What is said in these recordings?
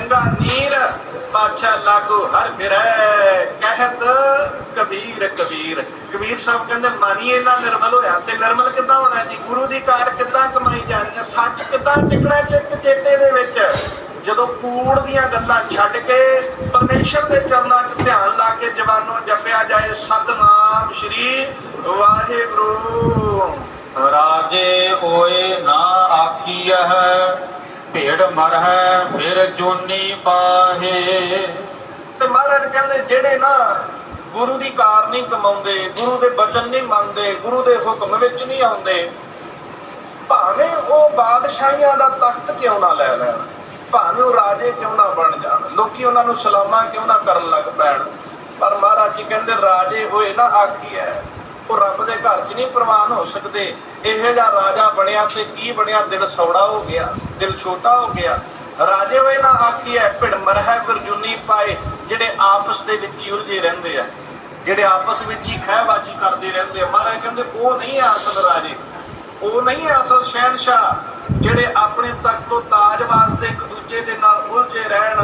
ਚੰਗਾ ਨੀਰ ਪਾਛਾ ਲਾਗੂ ਹਰ ਫਿਰੈ, ਕਹਿਤ ਕਬੀਰ ਕਬੀਰ। ਕਬੀਰ ਸਾਹਿਬ ਕਹਿੰਦੇ ਮਨ ਇਹਨਾਂ ਨਿਰਮਲ ਹੋਇਆ ਤੇ ਨਿਰਮਲ ਕਿੱਦਾਂ ਹੋਣਾ ਜੀ? ਗੁਰੂ ਦੀ ਕਾਰ ਕਿੱਦਾਂ ਕਮਾਈ ਜਾਣੀ ਹੈ? ਸੱਚ ਕਿੱਦਾਂ ਟਿਕਣਾ ਚਿੱਤ ਚੇਤੇ ਦੇ ਵਿੱਚ? ਜਦੋਂ ਕੂੜ ਦੀਆਂ ਗੱਲਾਂ ਛੱਡ ਕੇ ਪਰਮੇਸ਼ਰ ਦੇ ਚਰਨਾਂ 'ਚ ਧਿਆਨ ਲਾ ਕੇ ਜਵਾਨੋਂ ਜਪਿਆ ਜਾਏ, ਸਤਨਾਮ ਸ਼੍ਰੀ ਵਾਹਿਗੁਰੂ। ਰਾਜੇ ਓਏ ਨਾ ਆਖੀਐ ਭੇੜ ਮਰਹਿ, ਫਿਰ ਜੋਨੀ ਪਾਹੇ ਤੇ ਮਹਾਰਾਜ ਕਹਿੰਦੇ, ਜਿਹੜੇ ਨਾ ਗੁਰੂ ਦੀ ਕਾਰ ਨਹੀਂ ਕਮਾਉਂਦੇ, ਗੁਰੂ ਦੇ ਬਚਨ ਨਹੀਂ ਮੰਨਦੇ, ਗੁਰੂ ਦੇ ਹੁਕਮ ਵਿੱਚ ਨਹੀਂ ਆਉਂਦੇ, ਭਾਵੇਂ ਉਹ ਬਾਦਸ਼ਾਹੀਆਂ ਦਾ ਤਖਤ ਕਿਉਂ ਨਾ ਲੈ ਲੈਣ, ਭਾਵੇਂ ਉਹ ਰਾਜੇ ਕਿਉਂ ਨਾ ਬਣ ਜਾਣ, ਲੋਕੀ ਉਹਨਾਂ ਨੂੰ ਸਲਾਮਾਂ ਕਿਉਂ ਨਾ ਕਰਨ ਲੱਗ ਪੈਣ। ਪਰ ਮਹਾਰਾਜ ਜੀ ਕਹਿੰਦੇ, ਰਾਜੇ ਹੋਏ ਨਾ ਆਖੀਐ ਉਹ ਰੱਬ ਦੇ ਘਰ 'ਚ ਨਹੀਂ ਪ੍ਰਵਾਨ ਹੋ ਸਕਦੇ। ਇਹੋ ਜਿਹਾ ਰਾਜਾ ਬਣਿਆ ਤੇ ਕੀ ਬਣਿਆ? ਦਿਲ ਸੌੜਾ ਹੋ ਗਿਆ, ਦਿਲ ਛੋਟਾ ਹੋ ਗਿਆ। ਰਾਜੇ ਹੋਏ ਨਾ ਆਖੀਐ, ਭਿੜ ਮਰਹਿ ਫਿਰ ਪਾਏ ਜਿਹੜੇ ਆਪਸ ਦੇ ਵਿੱਚ ਹੀ ਉਲਝੇ ਰਹਿੰਦੇ ਆ। ਜਿਹੜੇ ਆਪਸ ਵਿੱਚ ਹੀ ਖਹਿਬਾਜੀ ਕਰਦੇ ਰਹਿੰਦੇ ਆ। ਮਹਾਰਾਜ ਕਹਿੰਦੇ, ਉਹ ਨਹੀਂ ਆ ਅਸਲ ਰਾਜੇ। ਉਹ ਨਹੀਂ ਹੈ ਅਸਲ ਸ਼ਹਿਨशाह ਜਿਹੜੇ ਆਪਣੇ ਤਖਤ ਤੋਂ ਤਾਜ ਵਾਸਤੇ ਇੱਕ ਦੂਜੇ ਦੇ ਨਾਲ ਉਲਝੇ ਰਹਿਣ।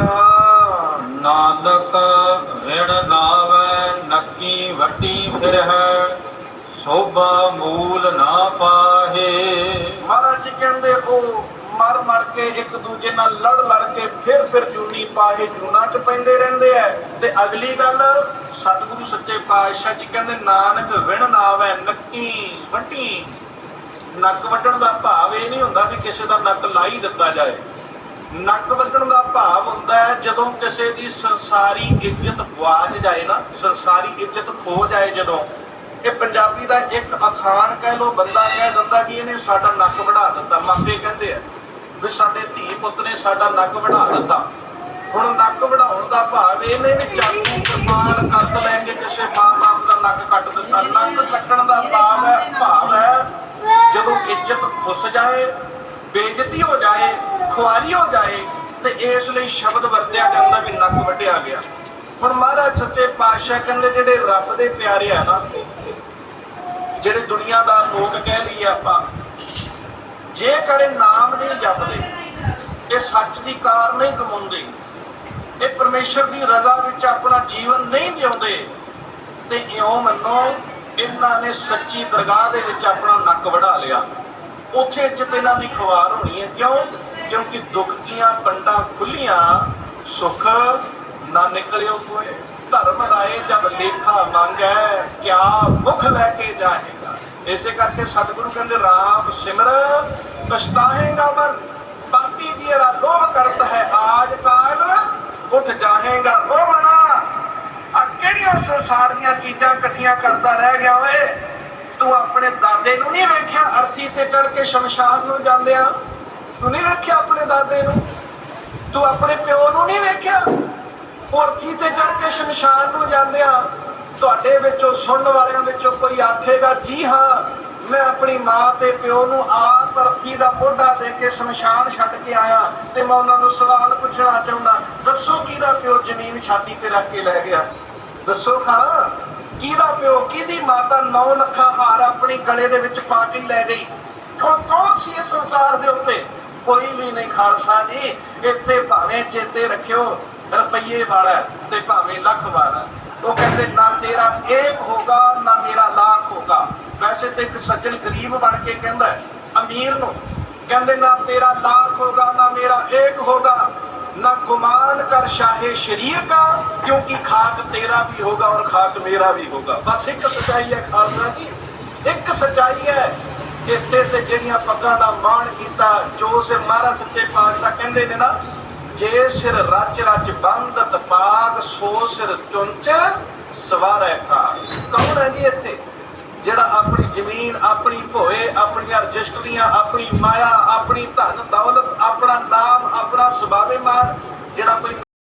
ਨਾਨਕ ਵਿੜ ਨਾਵੈ, ਨੱਕੀ ਵੱਟੀ ਫਿਰਹਿ ਸੋਭਾ ਮੂਲ ਨਾ ਪਾਹੇ। ਮਹਾਰਾਜ ਜੀ ਕਹਿੰਦੇ, ਉਹ ਮਰ ਮਰ ਕੇ ਇੱਕ ਦੂਜੇ ਨਾਲ ਲੜ ਲੜ ਕੇ ਫਿਰ ਫਿਰ ਜੂਨੀ ਪਾਹੇ ਜੂਨਾ ਚ ਪੈਂਦੇ ਰਹਿੰਦੇ ਐ। ਤੇ ਅਗਲੀ ਗੱਲ, ਸਤਿਗੁਰੂ ਸੱਚੇ ਪਾਤਸ਼ਾਹ ਜੀ ਕਹਿੰਦੇ, ਨਾਨਕ ਵਿਣ ਨਾਵੈ ਨੱਕੀ ਵੱਟੀ। ਨੱਕ ਵੱਢਣ ਦਾ ਭਾਵ ਇਹ ਨਹੀਂ ਹੁੰਦਾ ਵੀ ਕਿਸੇ ਦਾ ਨੱਕ ਲਾਈ ਦਿੱਤਾ ਜਾਏ। ਨੱਕ ਵੱਢਣ ਦਾ ਭਾਵ ਹੁੰਦਾ ਹੈ ਜਦੋਂ ਕਿਸੇ ਦੀ ਸੰਸਾਰੀ ਇੱਜ਼ਤ ਗਵਾਚ ਜਾਏ ਨਾ, ਸੰਸਾਰੀ ਇੱਜ਼ਤ ਖੋ ਜਾਏ ਜਦੋਂ ਇਹ ਪੰਜਾਬੀ ਦਾ ਇੱਕ ਅਖਾਣ ਕਹਿ ਲੋ ਬੰਦਾ ਕਹਿ ਦਿੰਦਾ ਕਿ ਇਹਨੇ ਸਾਡਾ ਨੱਕ ਵਢਾ ਦਿੱਤਾ। ਮਾਪੇ ਕਹਿੰਦੇ ਆ ਵੀ ਸਾਡੇ ਧੀ ਪੁੱਤ ਨੇ ਸਾਡਾ ਨੱਕ ਵਢਾ ਦਿੱਤਾ। ਹੁਣ ਨੱਕ ਵਢਾਉਣ ਦਾ ਭਾਵ ਇਹ ਵੀ ਚਾਕੂ ਕਿਰਪਾਨ ਕਰਦ ਲੈ ਕੇ ਕਿਸੇ ਮਾਂ ਬਾਪ ਦਾ ਨੱਕ ਕੱਟ ਦਿੱਤਾ। ਨੱਕ ਕੱਟਣ ਦਾ ਭਾਵ ਹੈ ਭਾਵ ਹੈ, ਜਦੋਂ ਇੱਜ਼ਤ ਖੁੱਸ ਜਾਏ, ਬੇਇੱਜ਼ਤੀ ਹੋ ਜਾਏ, ਖੁਆਰੀ ਹੋ ਜਾਏ, ਤੇ ਇਸ ਲਈ ਸ਼ਬਦ ਵਰਤਿਆ ਜਾਂਦਾ ਵੀ ਨੱਕ ਵੱਢਿਆ ਗਿਆ। ਹੁਣ ਮਹਾਰਾਜ ਸੱਚੇ ਪਾਤਸ਼ਾਹ ਕਹਿੰਦੇ ਜਿਹੜੇ ਰੱਬ ਦੇ ਪਿਆਰੇ ਆ ਨਾ ਜਿਹੜੇ ਦੁਨੀਆ ਦਾ ਲੋਕ ਕਹਿ ਲਈਏ ਆਪਾਂ ਜੇਕਰ ਨਾਮ ਨਹੀਂ ਜਪਦੇ, ਇਹ ਸੱਚ ਦੀ ਕਾਰ ਨਹੀਂ ਕਮਾਉਂਦੇ, ਇਹ ਪਰਮੇਸ਼ਰ ਦੀ ਰਜ਼ਾ ਵਿੱਚ ਆਪਣਾ ਜੀਵਨ ਨਹੀਂ ਜਿਉਂਦੇ, ਤੇ ਇਉਂ ਮੰਨੋ, ਇਹਨਾਂ ਨੇ ਸੱਚੀ ਦਰਗਾਹ ਦੇ ਵਿੱਚ ਆਪਣਾ ਨੱਕ ਵਢਾ ਲਿਆ। ਉੱਥੇ ਇੱਜ਼ਤ ਇਹਨਾਂ ਦੀ ਖਵਾਰ ਹੋਣੀ ਹੈ। ਕਿਉਂ? ਕਿਉਂਕਿ ਦੁੱਖ ਦੀਆਂ ਪੰਡਾਂ ਖੁੱਲੀਆਂ ਸੁਖ ਨਾ ਨਿਕਲਿਓ ਕੋਈ। ਧਰਮ ਰਾਏ ਜਦ ਲੇਖਾ ਮੰਗੈ, ਕਿਆ ਮੁਖ ਲੈ ਕੇ ਜਾਏ? ਇਸੇ ਕਰਕੇ ਸਤਿਗੁਰੂ ਕਹਿੰਦੇ, ਰਾਮ ਸਿਮਰ, ਪਛਤਾਏਗਾ ਮਨ ਬਾਕੀ ਜੀ ਲੋਭ ਕਰਤ ਹੈ, ਆਜ ਕਾਲ ਉੱਠ ਜਾਹੇਗਾ ਉਹ ਮਨਾ ਆ ਕਿਹੜੀਆਂ ਸੰਸਾਰ ਦੀਆਂ ਚੀਜ਼ਾਂ ਇਕੱਠੀਆਂ ਕਰਦਾ ਰਹਿ ਗਿਆ ਓਏ? ਤੂੰ ਆਪਣੇ ਦਾਦੇ ਨੂੰ ਨਹੀਂ ਵੇਖਿਆ, ਅਰਥੀ ਤੇ ਚੜ ਕੇ ਸ਼ਮਸ਼ਾਨ ਨੂੰ ਜਾਂਦੇ ਆ ਤੂੰ ਨਹੀਂ ਵੇਖਿਆ ਆਪਣੇ ਦਾਦੇ ਨੂੰ? ਤੂੰ ਆਪਣੇ ਪਿਓ ਨੂੰ ਨਹੀਂ ਵੇਖਿਆ? ਉਹ ਅਰਥੀ ਤੇ ਚੜ ਕੇ ਸ਼ਮਸ਼ਾਨ ਨੂੰ ਜਾਂਦੇ ਆ ਤੁਹਾਡੇ ਵਿੱਚੋਂ, ਸੁਣਨ ਵਾਲਿਆਂ ਵਿੱਚੋਂ ਕੋਈ ਆਖੇਗਾ, ਜੀ ਹਾਂ, ਮੈਂ ਆਪਣੀ ਮਾਂ ਤੇ ਪਿਓ ਨੂੰ ਆਪ ਅਰਥੀ ਦਾ ਮੋਢਾ ਦੇ ਕੇ ਸ਼ਮਸ਼ਾਨ ਛੱਡ ਕੇ ਆਇਆ ਤੇ ਮੈਂ ਉਹਨਾਂ ਨੂੰ ਸਵਾਲ ਪੁੱਛਣਾ ਚਾਹੁੰਦਾ। ਦੱਸੋ ਕਿਹਦਾ ਪਿਓ ਜ਼ਮੀਨ ਛਾਤੀ ਤੇ ਰੱਖ ਕੇ ਲੈ ਗਿਆ? ਦੱਸੋ ਖਾਂ, ਕਿਹਦਾ ਪਿਓ, ਕਿਹਦੀ ਮਾਤਾ 9 ਲੱਖਾਂ ਹਾਰ ਆਪਣੀ ਗਲੇ ਦੇ ਵਿੱਚ ਪਾ ਕੇ ਲੈ ਗਈ? ਕੌਣ ਕੌਣ ਸੀ ਇਸ ਸੰਸਾਰ ਦੇ ਉੱਤੇ? ਕੋਈ ਵੀ ਨਹੀਂ, ਖਾਲਸਾ ਜੀ, ਇੱਥੇ ਭਾਵੇਂ ਚੇਤੇ ਰੱਖਿਓ, ਰੁਪਈਏ ਵਾਲਾ ਤੇ ਭਾਵੇਂ ਲੱਖ ਵਾਲਾ ਗੇਬ ਹੋਗਾ ਨਾ ਮੇਰਾ ਲਾਖ ਹੋਗਾ। ਵੈਸੇ ਤੇ ਇੱਕ ਸੱਜਣ ਗਰੀਬ ਬਣ ਕੇ ਕਹਿੰਦਾ ਅਮੀਰ ਨੂੰ। ਕਹਿੰਦੇ ਨਾ ਤੇਰਾ ਲਾਖ ਹੋਗਾ, ਨਾ ਮੇਰਾ ਏਕ ਹੋਗਾ। ਨਾ ਗੁਮਾਨ ਕਰ ਸ਼ਾਹੇ ਸ਼ਰੀਰ ਦਾ ਕਿਉਂਕਿ ਖਾਕ ਤੇਰਾ ਵੀ ਹੋਗਾ ਔਰ ਖਾਕ ਮੇਰਾ ਵੀ ਹੋਗਾ। ਬਸ ਇੱਕ ਸਚਾਈ ਹੈ ਖਾਲਸਾ ਜੀ। ਇੱਕ ਸਚਾਈ ਹੈ, ਇੱਥੇ ਤੇ ਜਿਹੜੀਆਂ ਪੱਗਾਂ ਦਾ ਮਾਣ ਕੀਤਾ, ਜੋ ਸੇ ਮਹਾਰਾਜ ਸੱਚੇ ਪਾਤਸ਼ਾਹ ਕਹਿੰਦੇ ਨੇ ਨਾ, ਜੇ ਸਿਰ ਰੱਜ ਰੱਜ ਬੰਦ ਪਾਗ ਸੋ ਸਿਰ ਚੁੰਚ ਸਵਾਰੈ ਕਾ ਕੌਣ ਹੈ ਜੀ ਇੱਥੇ? ਜਿਹੜਾ ਆਪਣੀ ਜ਼ਮੀਨ, ਆਪਣੀ ਭੋਏ ਆਪਣੀਆਂ ਰਜਿਸਟਰੀਆਂ ਆਪਣੀ ਮਾਇਆ, ਆਪਣੀ ਧਨ ਦੌਲਤ, ਆਪਣਾ ਨਾਮ, ਆਪਣਾ ਸੁਭਾਵੇ ਮਾਨ, ਜਿਹੜਾ ਕੋਈ